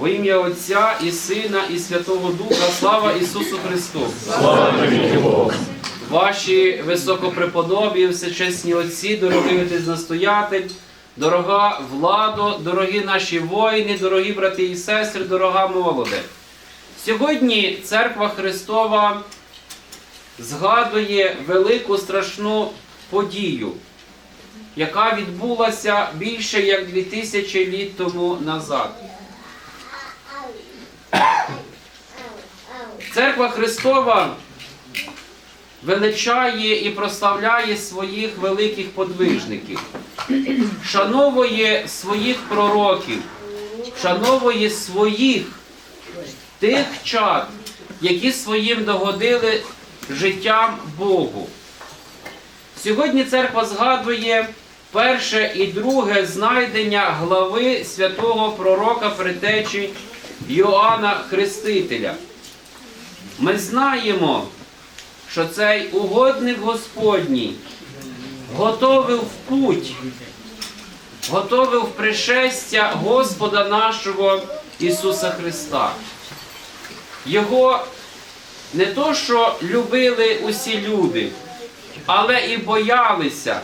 Во ім'я Отця і Сина, і Святого Духа, слава Ісусу Христу! Слава тобі, Бог! Ваші високопреподобі, всечесні отці, дорогий отець настоятель, дорога владо, дорогі наші воїни, дорогі брати і сестри, дорога молоде. Сьогодні Церква Христова згадує велику страшну подію, яка відбулася більше як 2000 літ тому назад. Церква Христова величає і прославляє своїх великих подвижників, шановує своїх пророків, шановує своїх тих чад, які своїм догодили життям Богу. Сьогодні церква згадує перше і друге знайдення глави святого пророка притечі Йоанна Хрестителя. Ми знаємо, що цей угодник Господній готовив путь, готовив пришестя Господа нашого Ісуса Христа. Його не то, що любили усі люди, але і боялися.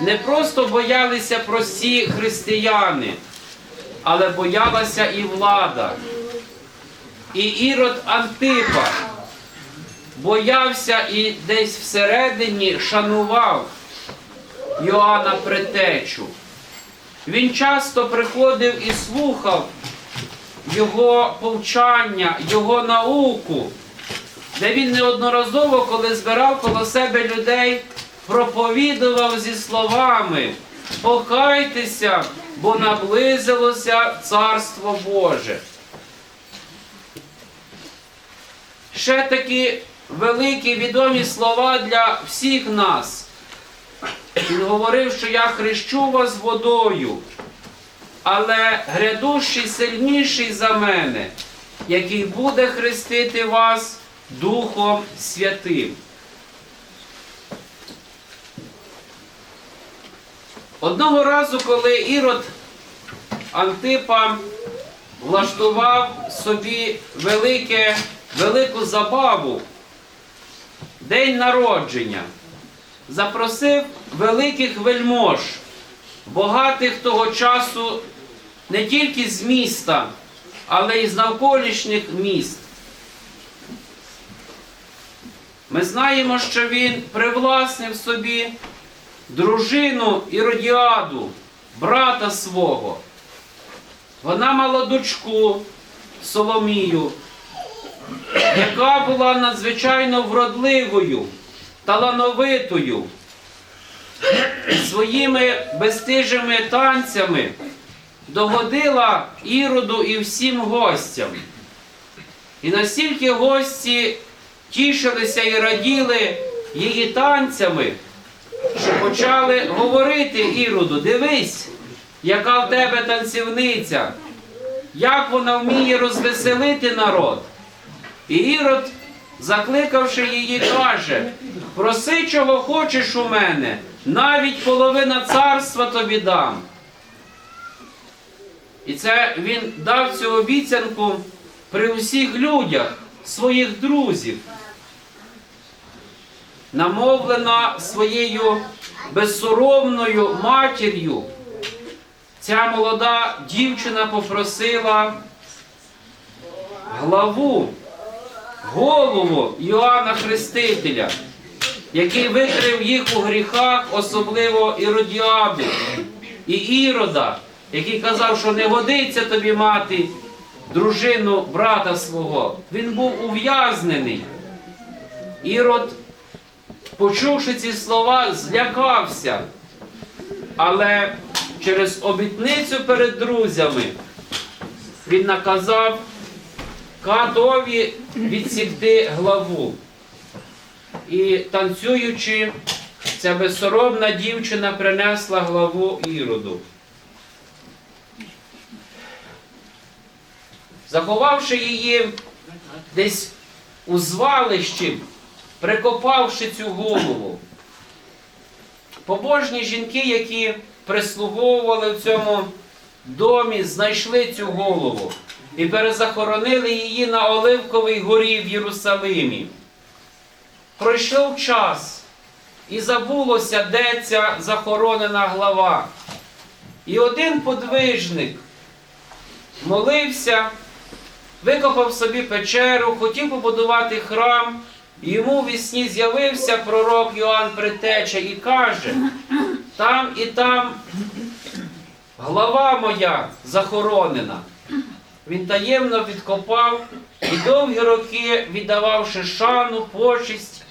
Не просто боялися прості християни, але боялася і влада, і ірод Антипа боявся і десь всередині шанував Йоанна Претечу. Він часто приходив і слухав його повчання, його науку, де він неодноразово, коли збирав коло себе людей, проповідував зі словами Покайтеся, бо наблизилося Царство Боже. ще такі великі відомі слова для всіх нас. Він говорив, що я хрещу вас водою, але грядущий сильніший за мене, який буде хрестити вас Духом Святим. Одного разу, коли Ірод Антипа влаштував собі велике велику забаву, день народження, запросив великих вельмож, багатих того часу не тільки з міста, але й з навколишніх міст. Ми знаємо, що він привласнив собі дружину Іродіаду, брата свого. Вона мала дочку Соломію, яка була надзвичайно вродливою, талановитою, своїми безстижими танцями догодила Іроду і всім гостям. І настільки гості тішилися і раділи її танцями, почали говорити Іроду, дивись, яка в тебе танцівниця, як вона вміє розвеселити народ. І Ірод, закликавши її, каже: проси, чого хочеш у мене, навіть половина царства тобі дам. І це він дав цю обіцянку при усіх людях, своїх друзів, намовлена своєю безсоромною матір'ю. Ця молода дівчина попросила главу голову Йоанна Хрестителя, який викрив їх у гріхах, особливо Іродіаду і Ірода, який казав, що не годиться тобі мати дружину брата свого. Він був ув'язнений. Ірод, почувши ці слова, злякався. Але через обітницю перед друзями він наказав Катові відсікти главу. І танцюючи, ця безсоромна дівчина принесла главу Іроду. Заховавши її десь у звалищі, прикопавши цю голову, побожні жінки, які прислуговували в цьому домі, знайшли цю голову і перезахоронили її на Оливковій горі в Єрусалимі. Пройшов час, і забулося, де ця захоронена глава. І один подвижник молився, викопав собі печеру, хотів побудувати храм. Йому в сні з'явився пророк Йоанн Притеча і каже: там і там глава моя захоронена. Він таємно відкопав і довгі роки, віддававши шану, почесть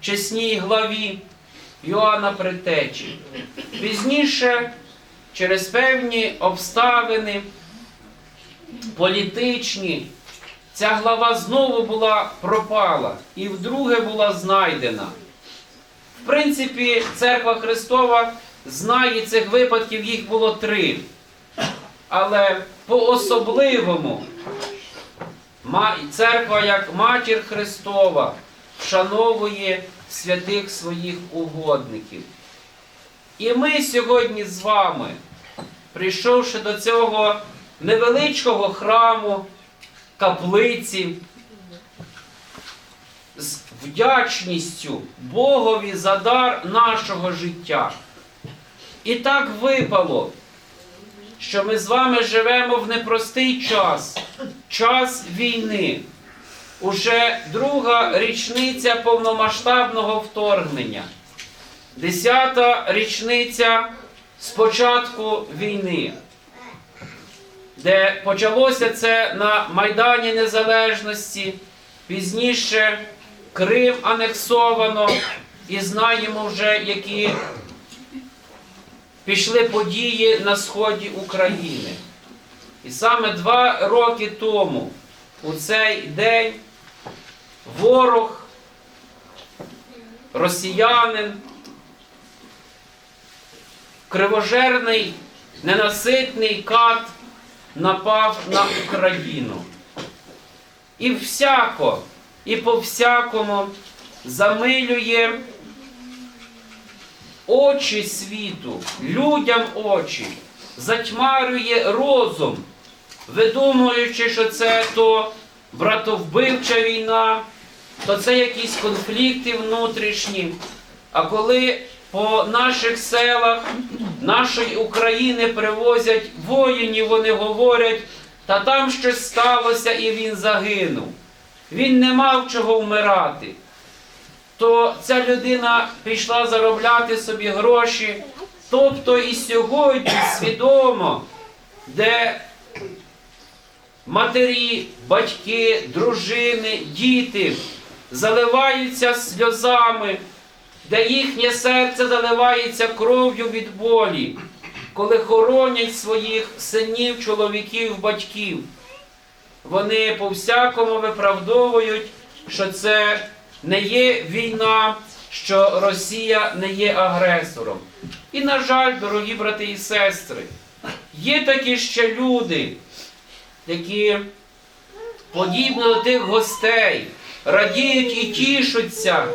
чесній главі Йоанна Притечі. Пізніше, через певні обставини політичні, ця глава знову була пропала і вдруге була знайдена. В принципі, церква Христова знає цих випадків, їх було три. Але по-особливому церква як матір Христова вшановує святих своїх угодників. І ми сьогодні з вами, прийшовши до цього невеличкого храму, каплиці, з вдячністю Богові за дар нашого життя. І так випало, що ми з вами живемо в непростий час, час війни. Уже друга річниця повномасштабного вторгнення, десята річниця з початку війни, де почалося це на Майдані Незалежності, пізніше Крим анексовано, і знаємо вже, які пішли події на сході України. І саме два роки тому, у цей день, ворог, росіянин, кривожерний, ненаситний кат напав на Україну. І всяко, і по всякому замилює очі світу, людям очі, затьмарює розум, видумуючи, що це то братовбивча війна, то це якісь конфлікти внутрішні. А коли по наших селах нашої України привозять воїнів, вони говорять, та там щось сталося і він загинув. Він не мав чого вмирати то ця людина пішла заробляти собі гроші. Тобто і сьогодні свідомо, де матері, батьки, дружини, діти заливаються сльозами, де їхнє серце заливається кров'ю від болі, коли хоронять своїх синів, чоловіків, батьків. Вони по всякому виправдовують, що це не є війна, що Росія не є агресором. І, на жаль, дорогі брати і сестри, є такі ще люди, які, подібно до тих гостей, радіють і тішуться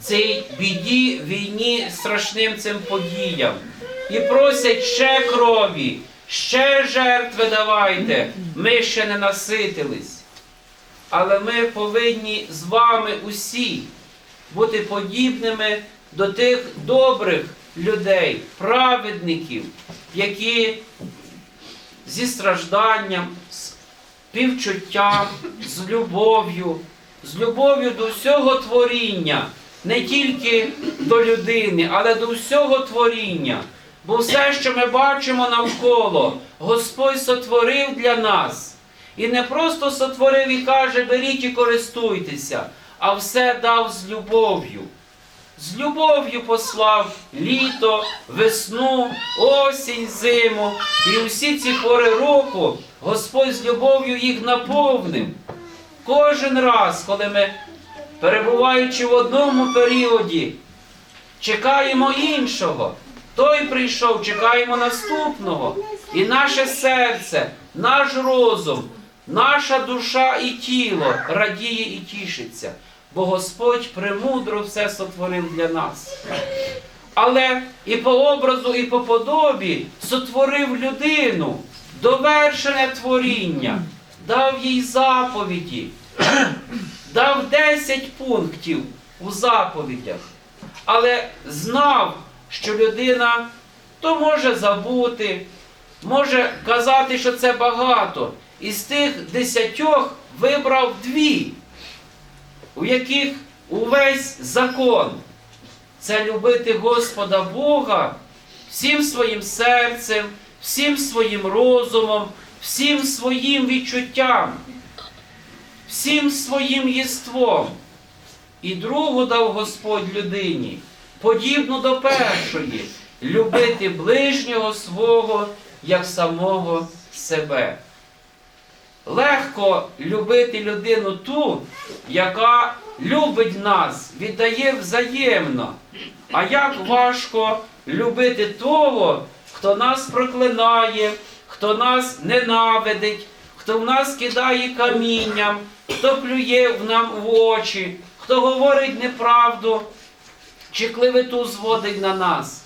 цій біді, війні, страшним цим подіям. І просять ще крові, ще жертви давайте, ми ще не наситились. Але ми повинні з вами усі бути подібними до тих добрих людей, праведників, які зі стражданням, з півчуттям, з любов'ю, з любов'ю до всього творіння, не тільки до людини, але до всього творіння. Бо все, що ми бачимо навколо, Господь сотворив для нас. І не просто сотворив і каже, беріть і користуйтеся, а все дав з любов'ю. З любов'ю послав літо, весну, осінь, зиму. І усі ці пори року Господь з любов'ю їх наповнив. Кожен раз, коли ми, перебуваючи в одному періоді, чекаємо іншого, той прийшов, чекаємо наступного. І наше серце, наш розум, наша душа і тіло радіє і тішиться, бо Господь премудро все сотворив для нас. Але і по образу, і по подобі сотворив людину, довершене творіння. дав їй заповіді, дав 10 пунктів у заповідях, але знав, що людина то може забути, може казати, що це багато. Із тих десятьох вибрав дві, у яких увесь закон це любити Господа Бога всім своїм серцем, всім своїм розумом, всім своїм відчуттям, всім своїм єством. І другу дав Господь людині, подібну до першої, любити ближнього свого як самого себе. Легко любити людину ту, яка любить нас, віддає взаємно. А як важко любити того, хто нас проклинає, хто нас ненавидить, хто в нас кидає камінням, хто плює в нам в очі, хто говорить неправду, чи клевету зводить на нас.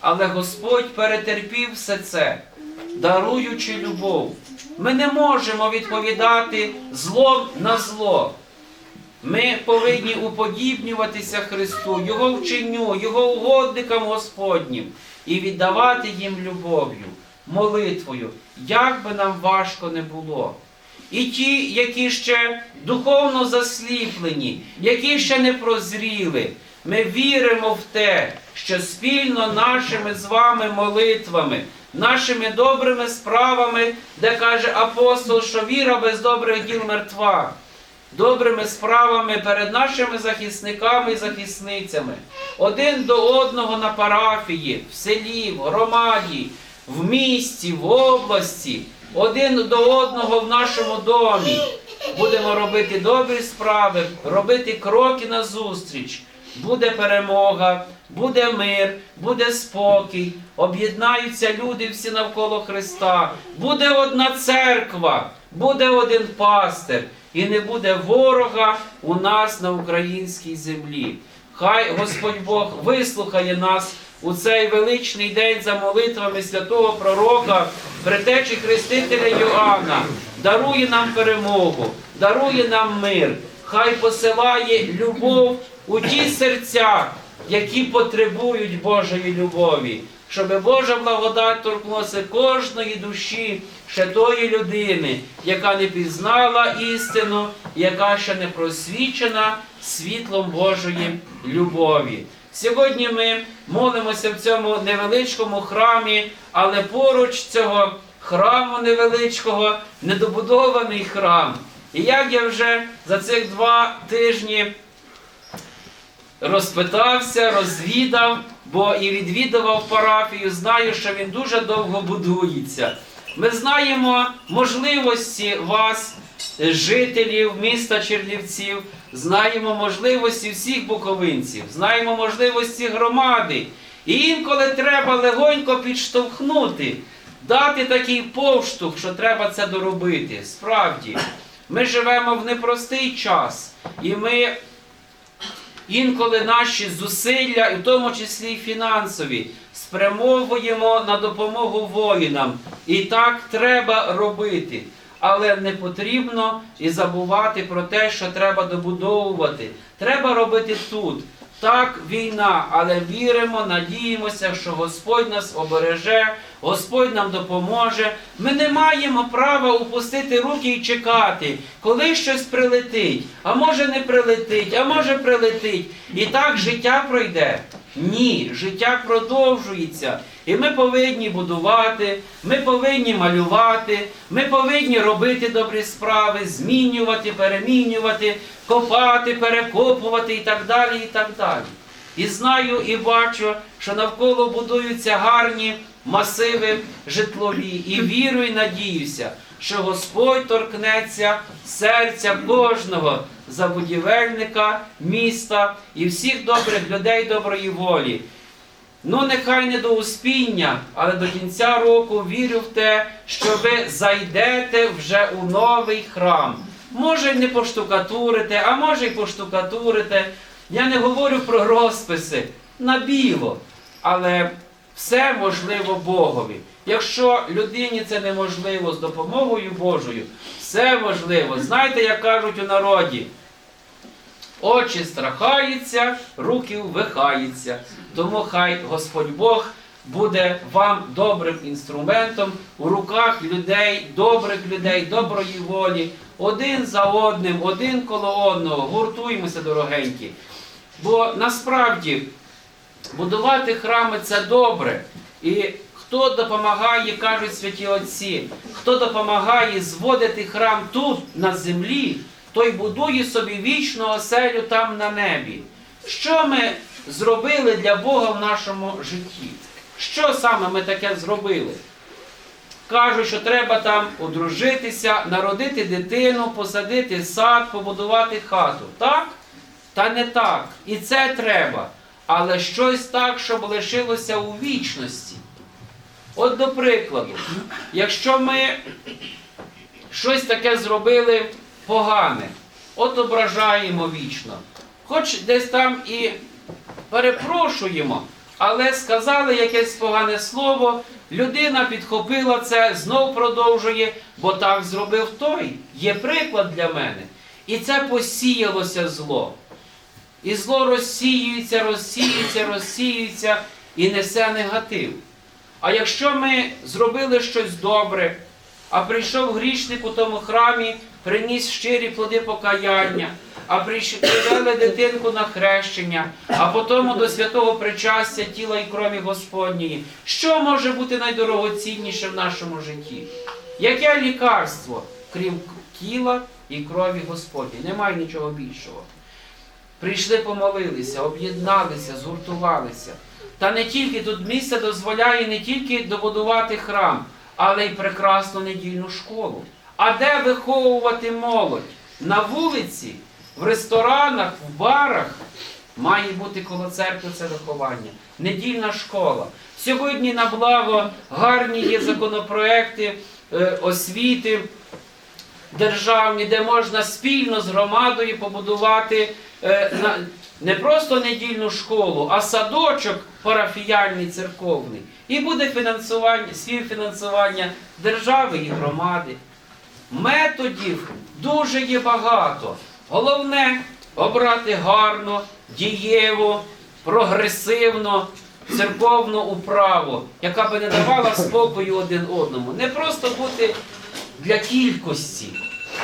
Але Господь перетерпів все це, даруючи любов. Ми не можемо відповідати злом на зло. Ми повинні уподібнюватися Христу, Його вченню, Його угодникам Господнім і віддавати їм любов'ю, молитвою, як би нам важко не було. І ті, які ще духовно засліплені, які ще не прозріли, ми віримо в те, що спільно нашими з вами молитвами, нашими добрими справами, де каже апостол, що віра без добрих діл мертва добрими справами перед нашими захисниками і захисницями, один до одного на парафії, в селі, в громаді, в місті, в області, один до одного в нашому домі. Будемо робити добрі справи, робити кроки назустріч. Буде перемога, буде мир, буде спокій, об'єднаються люди всі навколо Христа, буде одна церква, буде один пастир, і не буде ворога у нас на українській землі. Хай Господь Бог вислухає нас у цей величний день за молитвами святого пророка, предтечі Хрестителя Йоанна, дарує нам перемогу, дарує нам мир, хай посилає любов у ті серця, які потребують Божої любові. Щоб Божа благодать торкнулася кожної душі ще тої людини, яка не пізнала істину, яка ще не просвічена світлом Божої любові. Сьогодні ми молимося в цьому невеличкому храмі, але поруч цього храму невеличкого недобудований храм. І як я вже за цих два тижні розпитався, розвідав, бо і відвідував парафію, знаю, що він дуже довго будується. Ми знаємо можливості вас, е, жителів міста Чернівців, знаємо можливості всіх буковинців, знаємо можливості громади. І інколи треба легонько підштовхнути, дати такий повштовх, що треба це доробити. Справді, ми живемо в непростий час, і ми інколи наші зусилля, і в тому числі й фінансові, спрямовуємо на допомогу воїнам. І так треба робити. Але не потрібно і забувати про те, що треба добудовувати. Треба робити тут. Так, війна, але віримо, надіємося, що Господь нас обереже, Господь нам допоможе. Ми не маємо права упустити руки і чекати, коли щось прилетить. А може не прилетить, а може прилетить. І так життя пройде. Ні, життя продовжується. І ми повинні будувати, ми повинні малювати, ми повинні робити добрі справи, змінювати, перемінювати, копати, перекопувати і так далі. І так далі. І знаю і бачу, що навколо будуються гарні масиви житлові. І вірю і надіюся, що Господь торкнеться серця кожного забудівельника міста і всіх добрих людей доброї волі. Ну, нехай не до успіння, але до кінця року вірю в те, що ви зайдете вже у новий храм. Може, й не поштукатурите, а може й поштукатурите. Я не говорю про розписи на біло, але все можливо Богові. Якщо людині це неможливо з допомогою Божою, все можливо. Знаєте, як кажуть у народі, очі страхаються, руки вихаються. Тому хай Господь Бог буде вам добрим інструментом у руках людей, добрих людей, доброї волі, один за одним, один коло одного. Гуртуємося, дорогенькі. Бо насправді будувати храми це добре. І хто допомагає, кажуть святі отці, хто допомагає зводити храм тут, на землі, той будує собі вічну оселю там на небі. Що ми зробили для Бога в нашому житті? Що саме ми таке зробили? Кажуть, що треба там одружитися, народити дитину, посадити сад, побудувати хату. Так? Та не так. І це треба. Але щось так, щоб лишилося у вічності. От до прикладу, якщо ми щось таке зробили погане, от ображаємо вічно. Хоч десь там і перепрошуємо, але сказали якесь погане слово, людина підхопила це, знов продовжує, бо так зробив той. Є приклад для мене. І це посіялося зло. І зло розсіюється, розсіюється, розсіюється і несе негатив. А якщо ми зробили щось добре, а прийшов грішник у тому храмі, приніс щирі плоди покаяння, а привели дитинку на хрещення, а потім до святого причастя тіла і крові Господньої, що може бути найдорогоцінніше в нашому житті? Яке лікарство, крім тіла і крові Господньої? Немає нічого більшого. Прийшли, помолилися, об'єдналися, згуртувалися. Та не тільки тут місце дозволяє не тільки добудувати храм, але й прекрасну недільну школу. А де виховувати молодь? На вулиці, в ресторанах, в барах має бути коло церкви це виховання. Недільна школа. Сьогодні на благо гарні є законопроекти е, освіти державні, де можна спільно з громадою побудувати е, не просто недільну школу, а садочок парафіяльний церковний. І буде фінансування, співфінансування держави і громади. Методів дуже є багато. Головне обрати гарно, дієво, прогресивно, церковну управу, яка би не давала спокою один одному. Не просто бути для кількості,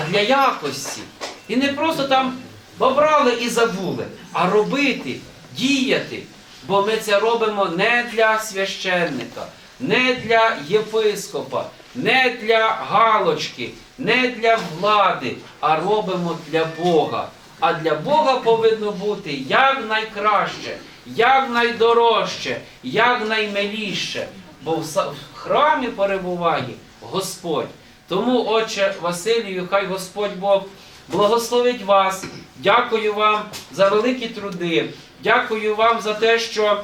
а для якості. І не просто там обрали і забули, а робити, діяти. Бо ми це робимо не для священника, не для єпископа, не для галочки, не для влади, а робимо для Бога. А для Бога повинно бути як найкраще, як найдорожче, як наймиліше. Бо в храмі перебуває Господь. Тому, отче Василію, хай Господь Бог благословить вас. Дякую вам за великі труди. Дякую вам за те, що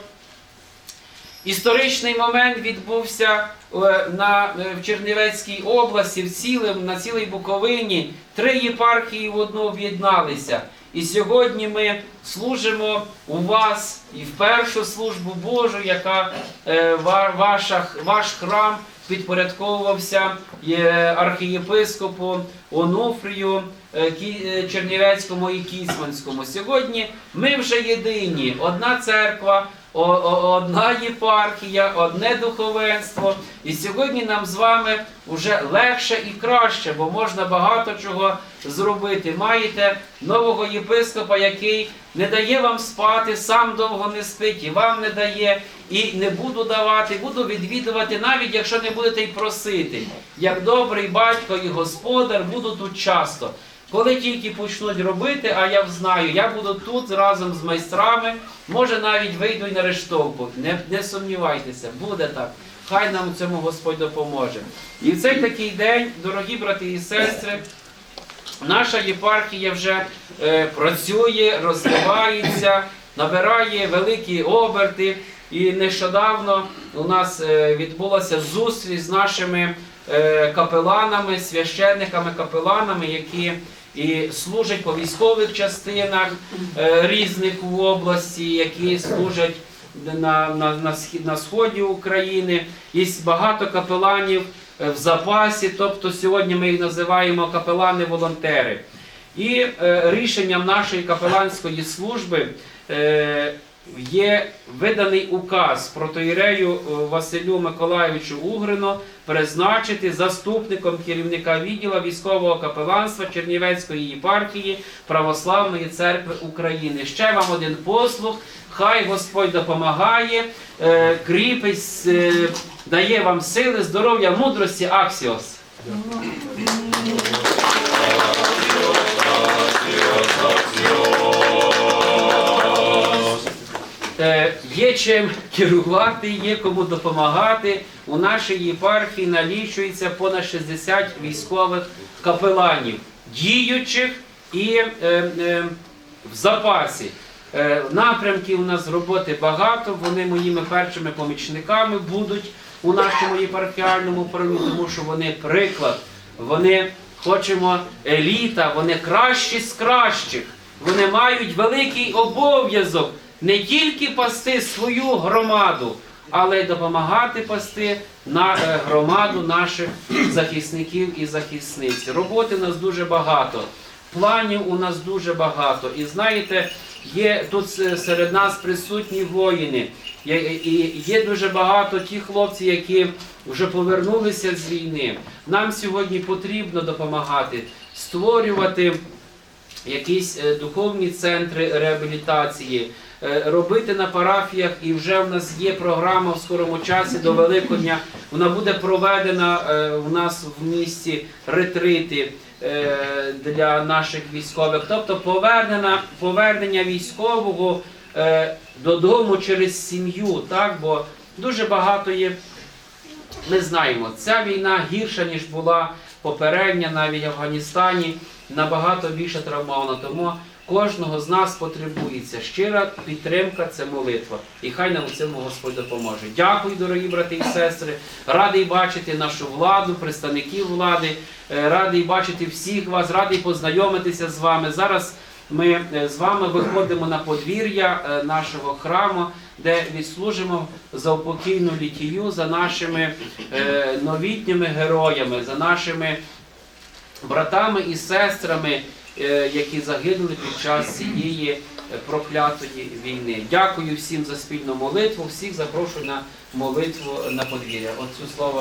історичний момент відбувся е, на, е, в Чернівецькій області, в цілим, на цілій Буковині. Три єпархії в одну об'єдналися. І сьогодні ми служимо у вас і в першу службу Божу, яка е, ваша, ваш храм підпорядковувався архієпископу Онуфрію Чернівецькому і Кіцманському. Сьогодні ми вже єдині, одна церква, одна єпархія, одне духовенство. І сьогодні нам з вами вже легше і краще, бо можна багато чого зробити. Маєте нового єпископа, який не дає вам спати, сам довго не спить, і вам не дає, і не буду давати, буду відвідувати, навіть якщо не будете й просити. Як добрий батько і господар, буду тут часто. Коли тільки почнуть робити, а я знаю, я буду тут разом з майстрами, може навіть вийду й на рештовку. Не, не сумнівайтеся, буде так. Хай нам цьому Господь допоможе. І в цей такий день, дорогі брати і сестри, наша єпархія вже е, працює, розвивається, набирає великі оберти. І нещодавно у нас е, відбулася зустріч з нашими е, капеланами, священниками, капеланами, які і служать по військових частинах е, різних в області, які служать на, на, на, схід- на сході України, є багато капеланів е, в запасі, тобто сьогодні ми їх називаємо капелани-волонтери. І е, рішенням нашої капеланської служби е, є виданий указ протоїрею е, Василю Миколайовичу Угрино призначити заступником керівника відділу військового капеланства Чернівецької єпархії Православної церкви України. Ще вам один послуг. Хай Господь допомагає, е, кріпить, е, дає вам сили, здоров'я, мудрості, аксіос. Е, Є чим керувати, є кому допомагати. У нашій єпархії налічується понад 60 військових капеланів, діючих і е, е, в запасі. Е, напрямків у нас роботи багато. Вони моїми першими помічниками будуть у нашому єпархіальному управлінні, тому що вони приклад, вони хочемо еліта, вони кращі з кращих. Вони мають великий обов'язок не тільки пасти свою громаду, але й допомагати пасти на е, громаду наших захисників і захисниць. Роботи у нас дуже багато, планів у нас дуже багато. І знаєте, є тут серед нас присутні воїни. І є дуже багато ті хлопці, які вже повернулися з війни. Нам сьогодні потрібно допомагати створювати якісь е, духовні центри реабілітації, робити на парафіях, і вже в нас є програма в скорому часі до Великодня. Вона буде проведена е, у нас в місті ретрити е, для наших військових. Тобто повернена, повернення військового е, додому через сім'ю, так? бо дуже багато є ми знаємо, ця війна гірша, ніж була попередня, навіть в Афганістані, набагато більше травмована. Тому кожного з нас потребується щира підтримка, це молитва. І хай нам у цьому Господь допоможе. Дякую, дорогі брати і сестри. Радий бачити нашу владу, представників влади, Е, радий бачити всіх вас, радий познайомитися з вами. Зараз ми е, з вами виходимо на подвір'я е, нашого храму, де відслужимо за упокійну літію за нашими новітніми героями, за нашими братами і сестрами, які загинули під час цієї е, проклятої війни. Дякую всім за спільну молитву. Всіх запрошую на молитву на подвір'я. Оцю слово.